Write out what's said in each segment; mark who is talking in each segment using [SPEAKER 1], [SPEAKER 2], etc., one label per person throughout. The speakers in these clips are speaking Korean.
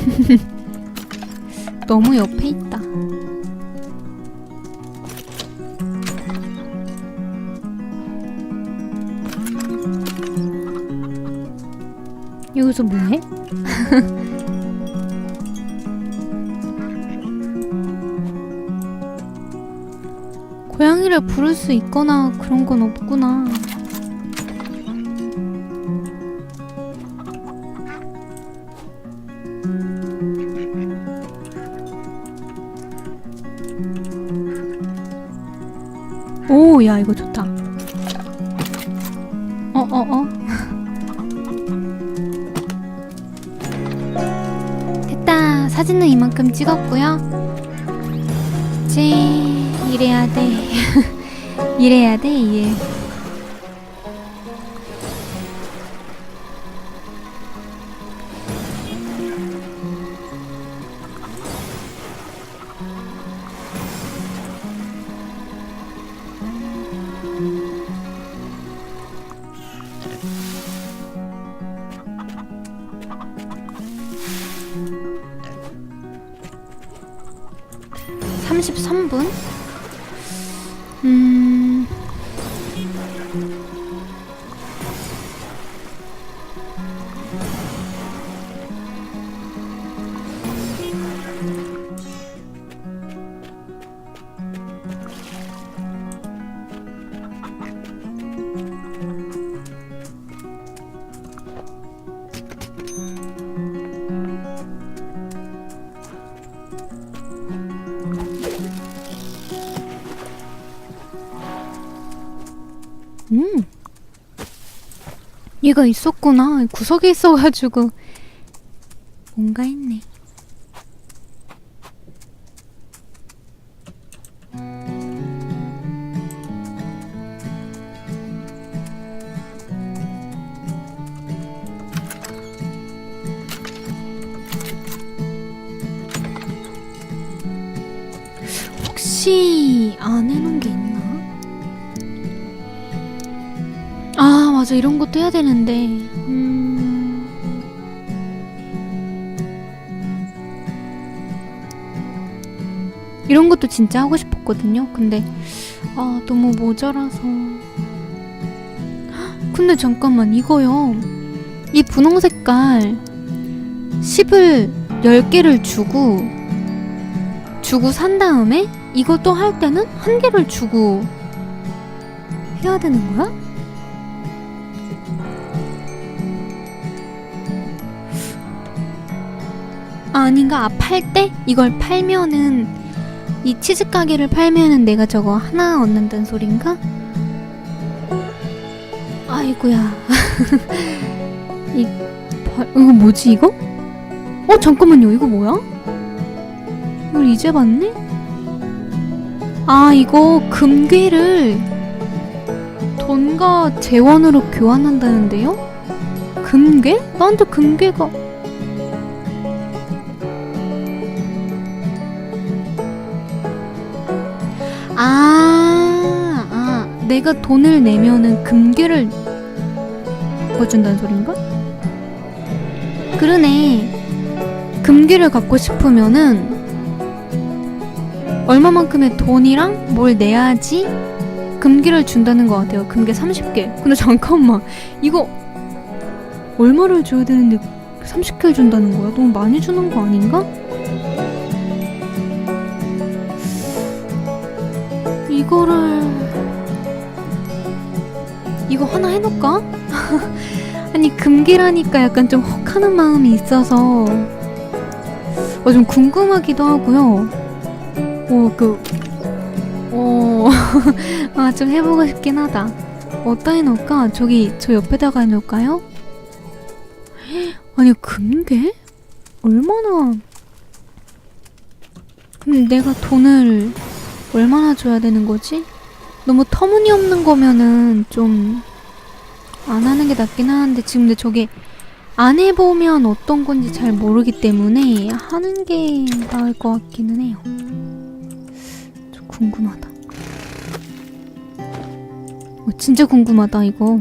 [SPEAKER 1] 너무 옆에 있다. 여기서 뭐해? 고양이를 부를 수 있거나 그런 건 없구나. 오, 야, 이거 좋다. 어, 어, 어. 됐다. 사진은 이만큼 찍었고요. 이제 이래야 돼. 이래야 돼, 이해. 33분? 음... 음. 얘가 있었구나. 구석에 있어가지고. 뭔가 있네. 맞아 이런 것도 해야 되는데. 음... 이런 것도 진짜 하고 싶었거든요. 근데 아 너무 모자라서. 헉, 근데 잠깐만 이거요. 이 분홍 색깔 10을 10개를 주고 주고 산 다음에 이것도 할 때는 한 개를 주고 해야 되는 거야? 아, 아닌가? 아, 팔 때? 이걸 팔면은 이 치즈 가게를 팔면은 내가 저거 하나 얻는다는 소린가? 아이고야. 이 바- 이거 뭐지 이거? 어 잠깐만요. 이거 뭐야? 이걸 이제 봤네? 아, 이거 금괴를 돈과 재원으로 교환한다는데요? 금괴? 나한테 금괴가 내가 돈을 내면은 금괴를 바꿔준다는 소린가? 그러네. 금괴를 갖고 싶으면은 얼마만큼의 돈이랑 뭘 내야지 금괴를 준다는 것 같아요. 금괴 30개. 근데 잠깐만, 이거 얼마를 줘야 되는데 30개를 준다는 거야? 너무 많이 주는 거 아닌가? 이거를 이거 하나 해놓을까? 아니 금괴라니까 약간 좀 혹하는 마음이 있어서 어, 좀 궁금하기도 하고요. 어, 그, 어, 아, 좀 해보고 싶긴 하다. 어디다 해놓을까? 저기, 저 옆에다가 해놓을까요? 아니, 금괴? 얼마나. 근데 내가 돈을 얼마나 줘야 되는 거지? 너무 터무니없는 거면은 좀 안 하는 게 낫긴 하는데 지금 근데 저게 안 해보면 어떤 건지 잘 모르기 때문에 하는 게 나을 것 같기는 해요. 좀 궁금하다. 어, 진짜 궁금하다 이거.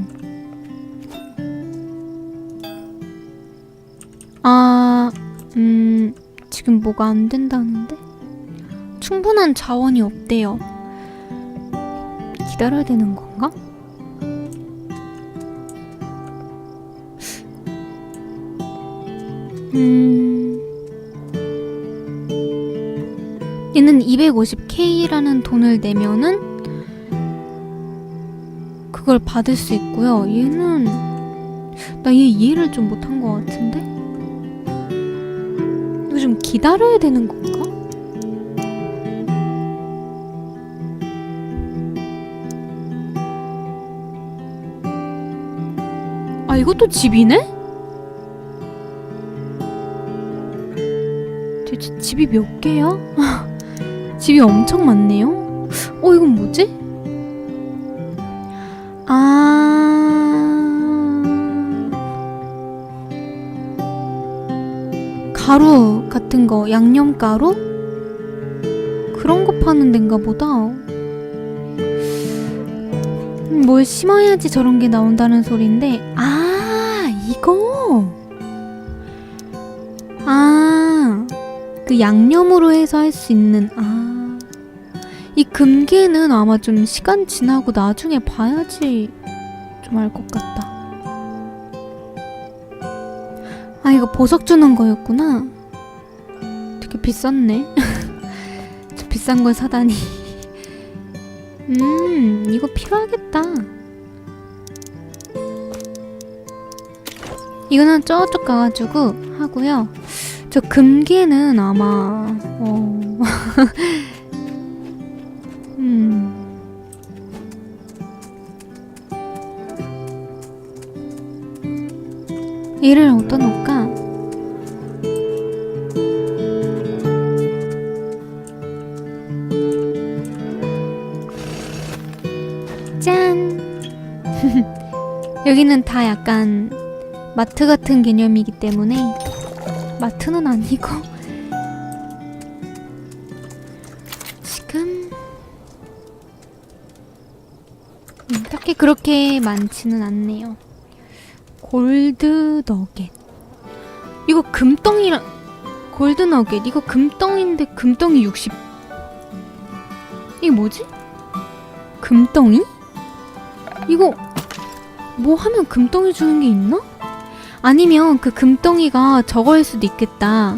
[SPEAKER 1] 아 음, 지금 뭐가 안 된다는데? 충분한 자원이 없대요. 기다려야 되는 건가? 음. 얘는 250K라는 돈을 내면은 그걸 받을 수 있고요. 얘는 나 얘 이해를 좀 못한 것 같은데? 이거 좀 기다려야 되는 건가? 아 이것도 집이네? 집이 몇 개야? 집이 엄청 많네요. 어 이건 뭐지? 아 가루 같은 거 양념 가루 그런 거 파는 데인가 보다. 음, 뭘 심어야지 저런 게 나온다는 소린데 그 양념으로 해서 할 수 있는 아. 이 금괴는 아마 좀 시간 지나고 나중에 봐야지 좀 알 것 같다. 아, 이거 보석 주는 거였구나. 되게 비쌌네. 저 비싼 걸 사다니. 음, 이거 필요하겠다. 이거는 저쪽 가가지고 하고요. 저 금괴는 아마 어 음. 얘를 어디다 놓을까? 짠! 여기는 다 약간 마트 같은 개념이기 때문에 마트는 아니고 지금 음, 딱히 그렇게 많지는 않네요. 골드 너겟 이거 금덩이랑 골드 너겟 이거 금덩인데 금덩이 60 이게 뭐지? 금덩이? 이거 뭐 하면 금덩이 주는 게 있나? 아니면 그 금덩이가 저거일 수도 있겠다.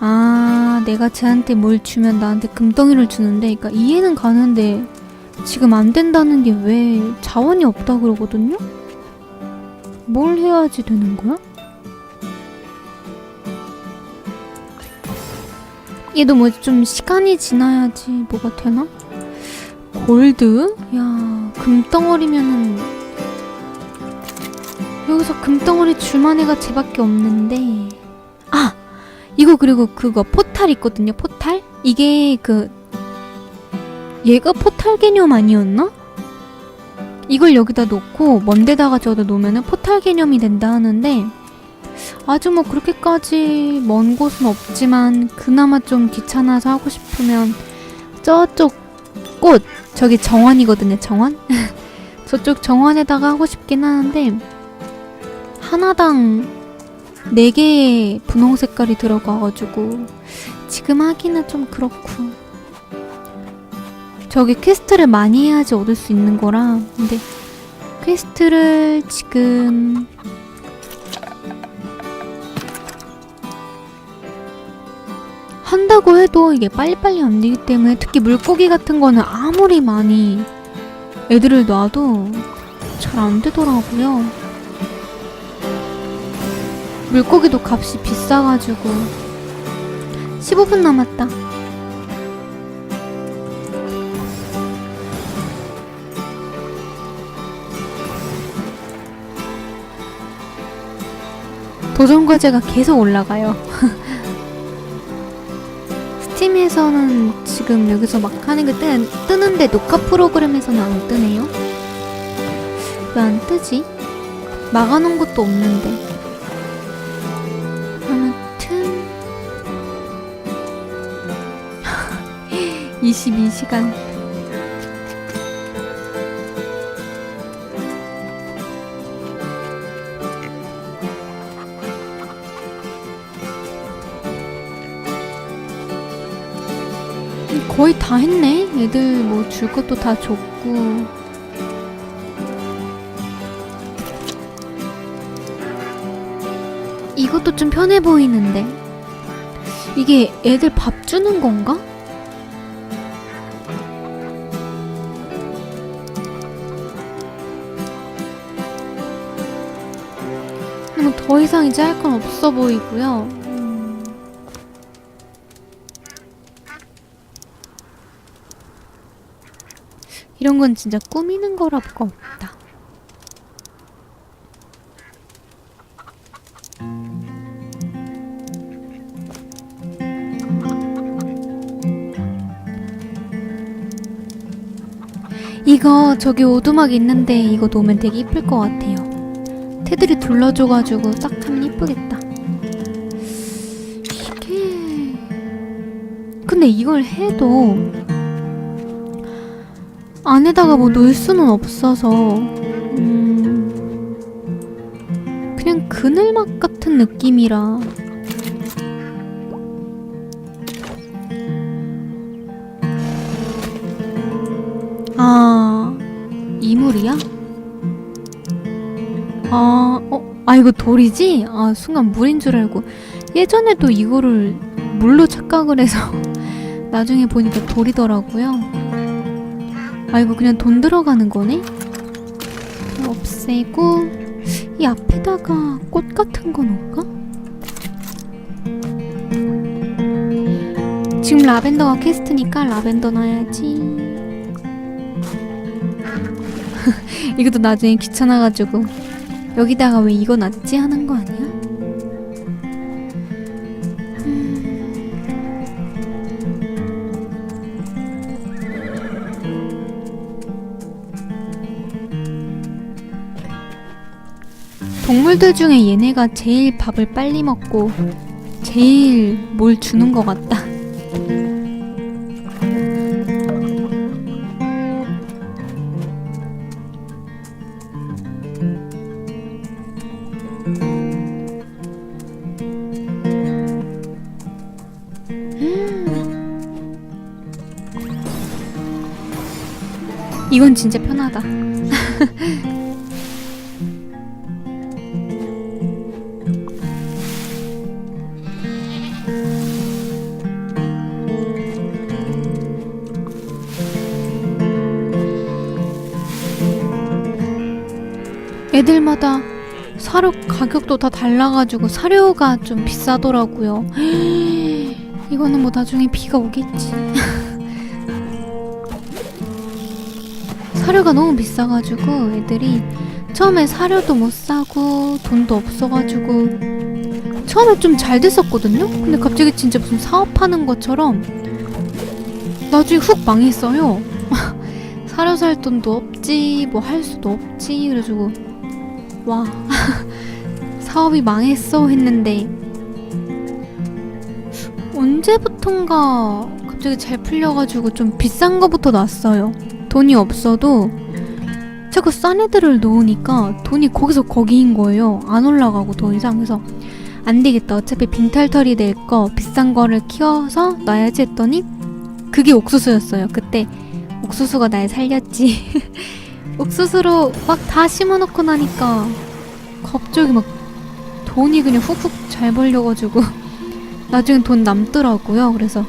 [SPEAKER 1] 아, 내가 쟤한테 뭘 주면 나한테 금덩이를 주는데, 그러니까 이해는 가는데 지금 안 된다는 게 왜 자원이 없다 그러거든요? 뭘 해야지 되는 거야? 얘도 뭐 좀 시간이 지나야지 뭐가 되나? 골드? 야, 금덩어리면은 여기서 금덩어리 줄만 애가 쟤밖에 없는데 아! 이거 그리고 그거 포탈 있거든요 포탈? 이게 그 얘가 포탈 개념 아니었나? 이걸 여기다 놓고 먼 데다가 저다 놓으면 포탈 개념이 된다 하는데 아주 뭐 그렇게까지 먼 곳은 없지만 그나마 좀 귀찮아서 하고 싶으면 저쪽 꽃 저기 정원이거든요 정원? 저쪽 정원에다가 하고 싶긴 하는데 하나당 4개의 분홍 색깔이 들어가가지고 지금 하기는 좀 그렇고 저기 퀘스트를 많이 해야지 얻을 수 있는 거라 근데 퀘스트를 지금 한다고 해도 이게 빨리빨리 안 되기 때문에 특히 물고기 같은 거는 아무리 많이 애들을 놔도 잘 안 되더라고요. 물고기도 값이 비싸가지고 15분 남았다. 도전 과제가 계속 올라가요. 스팀에서는 지금 여기서 막 하는 게 뜨, 뜨는데 녹화 프로그램에서는 안 뜨네요. 왜 안 뜨지? 막아놓은 것도 없는데. 22시간 거의 다 했네. 애들 뭐 줄 것도 다 줬고. 이것도 좀 편해 보이는데. 이게 애들 밥 주는 건가? 더 이상 이제 할 건 없어 보이고요. 음. 이런 건 진짜 꾸미는 거라고가 없다. 이거 저기 오두막 있는데 이거 놓으면 되게 이쁠 것 같아요. 테두리 둘러줘가지고 딱 하면 이쁘겠다. 이게 근데 이걸 해도 안에다가 뭐 놓을 수는 없어서 음 그냥 그늘막 같은 느낌이라 아 이물이야? 아, 어, 아 이거 돌이지? 아 순간 물인 줄 알고 예전에도 이거를 물로 착각을 해서 나중에 보니까 돌이더라고요. 아 이거 그냥 돈 들어가는 거네? 없애고 이 앞에다가 꽃 같은 거 놓을까? 지금 라벤더가 퀘스트니까 라벤더 놔야지. 이것도 나중에 귀찮아가지고 여기다가 왜 이거 놨지 하는 거 아니야? 동물들 중에 얘네가 제일 밥을 빨리 먹고 제일 뭘 주는 것 같다. 이건 진짜 편하다. 애들마다 사료 가격도 다 달라가지고 사료가 좀 비싸더라고요. 이거는 뭐 나중에 비가 오겠지. 사료가 너무 비싸가지고 애들이 처음에 사료도 못 사고 돈도 없어가지고 처음에 좀 잘 됐었거든요? 근데 갑자기 진짜 무슨 사업하는 것처럼 나중에 훅 망했어요. 사료 살 돈도 없지, 뭐 할 수도 없지, 그래가지고 와 사업이 망했어 했는데 언제부턴가 갑자기 잘 풀려가지고 좀 비싼 거부터 났어요. 돈이 없어도 자꾸 싼 애들을 놓으니까 돈이 거기서 거기인 거예요. 안 올라가고 더 이상 그래서 안 되겠다. 어차피 빈털털이 될 거 비싼 거를 키워서 놔야지 했더니 그게 옥수수였어요. 그때 옥수수가 날 살렸지. 옥수수로 막 다 심어놓고 나니까 갑자기 막 돈이 그냥 훅훅 잘 벌려가지고 나중에 돈 남더라고요. 그래서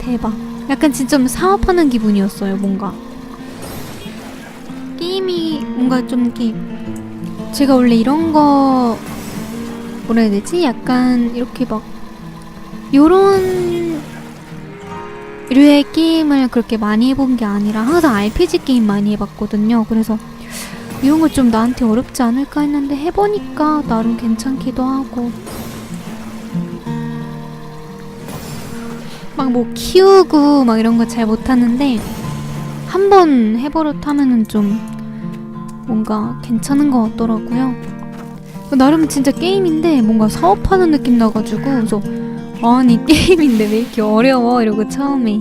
[SPEAKER 1] 대박. 약간 진짜 좀 사업하는 기분이었어요. 뭔가 게임이 뭔가 좀 이렇게 제가 원래 이런 거 뭐라 해야 되지? 약간 이렇게 막 요런 류의 게임을 그렇게 많이 해본 게 아니라 항상 RPG 게임 많이 해봤거든요. 그래서 이런 거 좀 나한테 어렵지 않을까 했는데 해보니까 나름 괜찮기도 하고 막 뭐 키우고 막 이런 거 잘 못하는데 한 번 해버릇 하면은 좀 뭔가 괜찮은 것 같더라고요. 나름 진짜 게임인데 뭔가 사업하는 느낌 나가지고 그래서 아니 게임인데 왜 이렇게 어려워? 이러고 처음에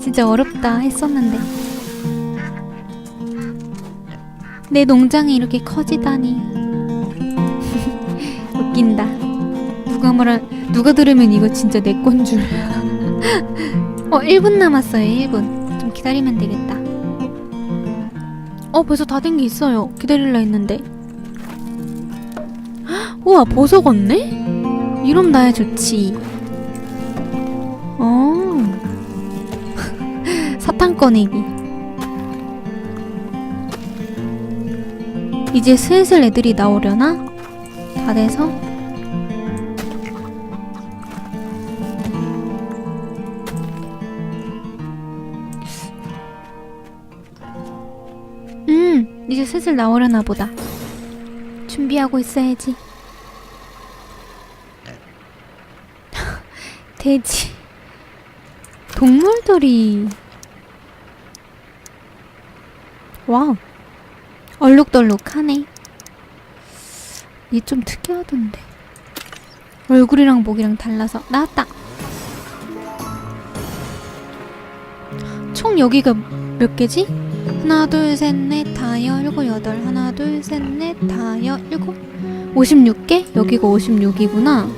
[SPEAKER 1] 진짜 어렵다 했었는데. 내 농장이 이렇게 커지다니. 웃긴다. 누가 말한 누가 들으면 이거 진짜 내 건 줄. 어 1분 남았어요 1분. 좀 기다리면 되겠다 어 벌써 다 된 게 있어요 기다릴라 했는데 헉, 우와 보석 얻네? 이럼 나야 좋지 어 사탕 꺼내기 이제 슬슬 애들이 나오려나? 다 돼서? 이제 슬슬 나오려나 보다. 준비하고 있어야지. 돼지. 동물들이. 와우. 얼룩덜룩하네. 얘 좀 특이하던데. 얼굴이랑 목이랑 달라서 나왔다. 총 여기가 몇 개지? 하나 둘 셋 넷 다여 일곱 여덟. 하나 둘 셋 넷 다여 일곱. 56개? 여기가 56이구나.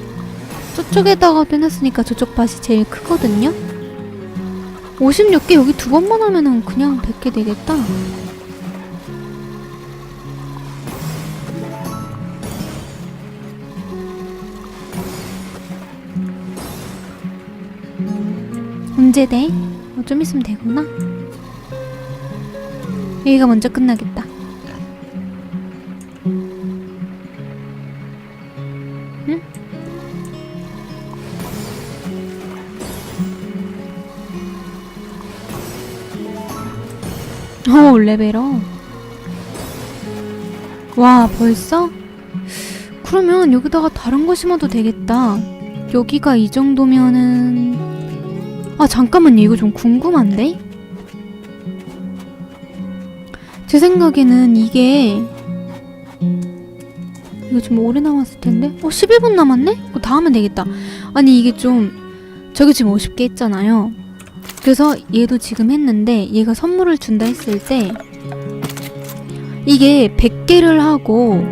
[SPEAKER 1] 저쪽에다가 빼놨으니까 저쪽 밭이 제일 크거든요? 56개 여기 두 번만 하면은 그냥 100개 되겠다. 언제 돼? 어, 좀 있으면 되구나 여기가 먼저 끝나겠다. 응? 어, 레벨업. 와, 벌써? 그러면 여기다가 다른 거 심어도 되겠다. 여기가 이 정도면은... 아, 잠깐만요. 이거 좀 궁금한데? 제 생각에는 이게 이거 좀 오래 남았을 텐데? 어 11분 남았네? 어, 다 하면 되겠다 아니 이게 좀 저기 지금 50개 했잖아요 그래서 얘도 지금 했는데 얘가 선물을 준다 했을 때 이게 100개를 하고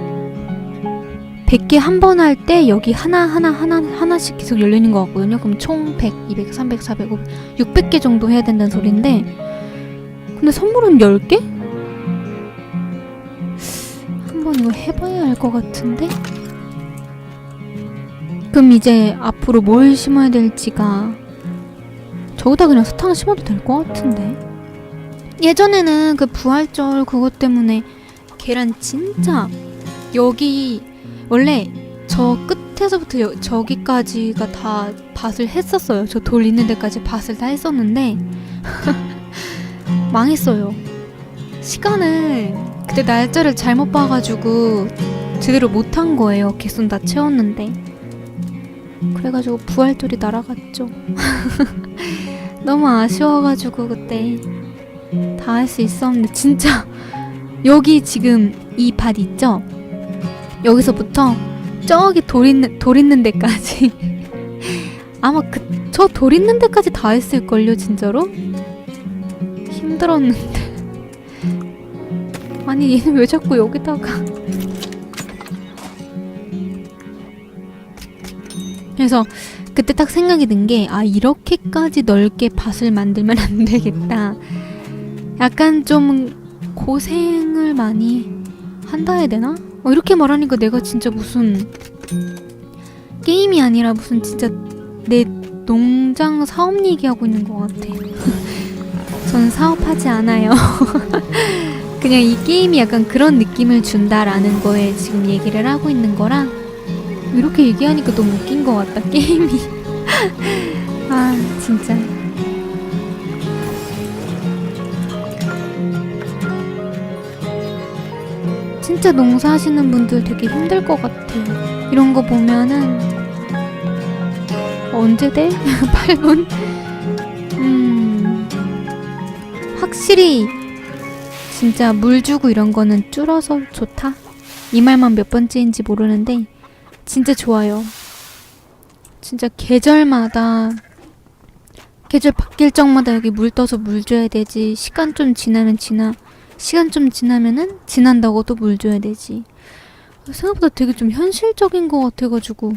[SPEAKER 1] 100개 한 번 할 때 여기 하나 하나 하나 하나씩 계속 열리는 것 같거든요 그럼 총 100, 200, 300, 400, 500, 600개 정도 해야 된다는 소린데 근데 선물은 10개? 한번 이거 해봐야 할것 같은데? 그럼 이제 앞으로 뭘 심어야 될지가 저기다 그냥 사탕 심어도 될 것 같은데? 예전에는 그 부활절 그것 때문에 계란 진짜 여기 원래 저 끝에서부터 여, 저기까지가 다 밭을 했었어요. 저 돌 있는 데까지 밭을 다 했었는데 망했어요. 시간을 그때 날짜를 잘못 봐가지고 제대로 못한 거예요. 개수는 다 채웠는데. 그래가지고 부활절이 날아갔죠. 너무 아쉬워가지고 그때 다 할 수 있었는데 진짜 여기 지금 이 밭 있죠? 여기서부터 저기 돌 있는 돌 있는 데까지 아마 그 저 돌 있는 데까지 다 했을걸요 진짜로 힘들었는데 아니 얘는 왜 자꾸 여기다가? 그래서 그때 딱 생각이 든 게 아 이렇게까지 넓게 밭을 만들면 안 되겠다. 약간 좀 고생을 많이 한다 해야 되나? 어, 이렇게 말하니까 내가 진짜 무슨 게임이 아니라 무슨 진짜 내 농장 사업 얘기하고 있는 것 같아. 전 사업하지 않아요 그냥 이 게임이 약간 그런 느낌을 준다라는 거에 지금 얘기를 하고 있는 거라 이렇게 얘기하니까 너무 웃긴 것 같다 게임이 아 진짜 진짜 농사하시는 분들 되게 힘들 것 같아요 이런 거 보면은 언제 돼? 8분? 음 확실히 진짜 물 주고 이런 거는 줄어서 좋다. 이 말만 몇 번째인지 모르는데 진짜 좋아요. 진짜 계절마다 계절 바뀔 적마다 여기 물 떠서 물 줘야 되지. 시간 좀 지나면 지나 시간 좀 지나면은 지난다고 또 물 줘야 되지. 생각보다 되게 좀 현실적인 것 같아가지고